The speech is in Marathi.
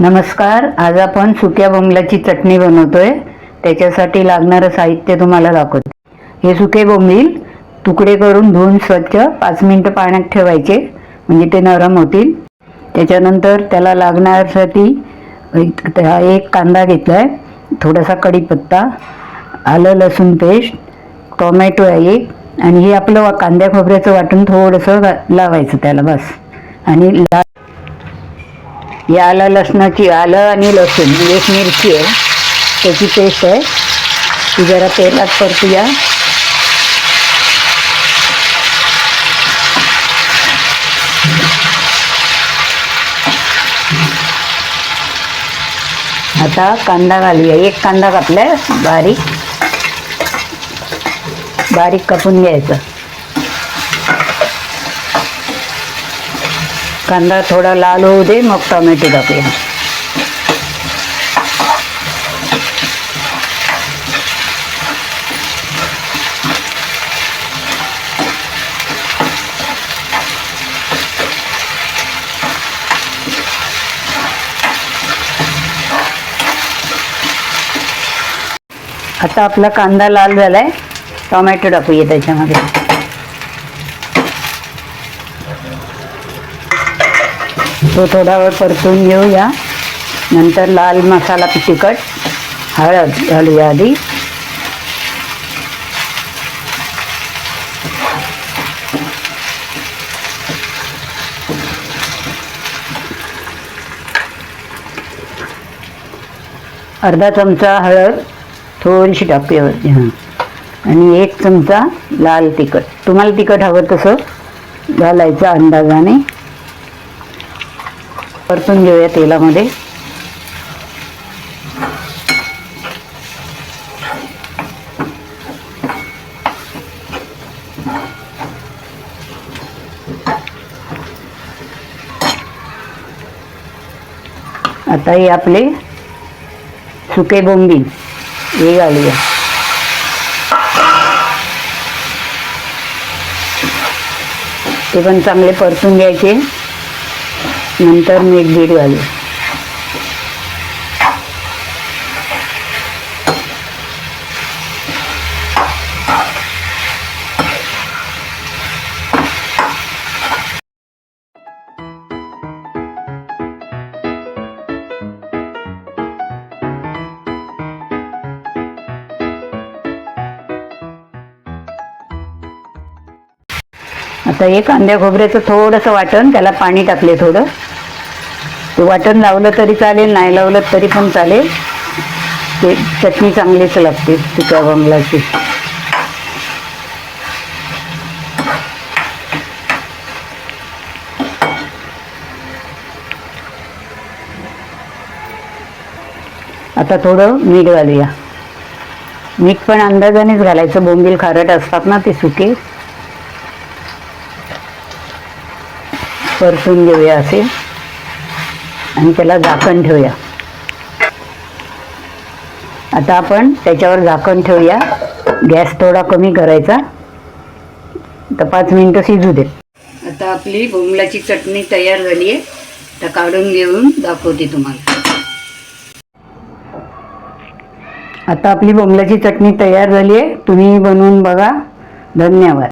नमस्कार आज आपण सुक्या बोंबलाची चटणी बनवतोय. त्याच्यासाठी लागणारं साहित्य तुम्हाला दाखवते. हे सुके बोंबील तुकडे करून धुवून स्वच्छ पाच मिनटं पाण्यात ठेवायचे म्हणजे ते नरम होतील. त्याच्यानंतर त्याला लागण्यासाठी एक त्या- एक कांदा घेतला आहे थोडासा कढीपत्ता आलं लसूण पेस्ट टोमॅटो आहे एक आणि हे आपलं वा- कांद्या खोबऱ्याचं वाटून थोडंसं लावायचं त्याला बस. आणि ला याला लसणाची आलं आणि लसूण म्हणजे एक मिरची आहे. त्याची पेस्ट आहे. ती जरा तेलात परतूया. आता कांदा घालूया. एक कांदा कापलाय बारीक. बारीक कापून घ्यायचं. कांदा थोडा लाल होऊ दे मग टोमॅटो टाकूया. आता आपला कांदा लाल झालाय टोमॅटो टाकूया त्याच्यामध्ये. तो थोडा वेळ परतून घेऊया. नंतर लाल मसाला तिखट हळद घालूया आधी. अर्धा चमचा हळद थोडीशी टाकूया हां आणि एक चमचा लाल तिखट. तुम्हाला तिखट हवं तसं घालायचं अंदाजाने. परतून घेऊया तेलामध्ये. आता हे आपले सुके बोंबील. हे घालूया. ते पण चांगले परतून घ्यायचे. नंतर मी एक बीठ घालू. आता हे कांद्या खोबऱ्याचं थोडंसं वाटण त्याला पाणी टाकले थोडं. वाटण लावलं तरी चालेल नाही लावलं तरी पण चालेल. ते चटणी चांगलीच लागते सुक्या बंगलाची आता थोडं मीठ घालूया. मीठ पण अंदाजानेच घालायचं बोंबील खारट असतात ना ते सुके. परतून घेऊया असे. आणि त्याला झाकण ठेवूया. आता आपण त्याच्यावर झाकण ठेवूया. गॅस थोडा कमी करायचा. तर पाच मिनटं शिजू दे. आता आपली बोंबलाची चटणी तयार झाली आहे. तर काढून घेऊन दाखवते तुम्हाला. आता आपली बोंबलाची चटणी तयार झाली आहे. तुम्ही बनवून बघा. धन्यवाद.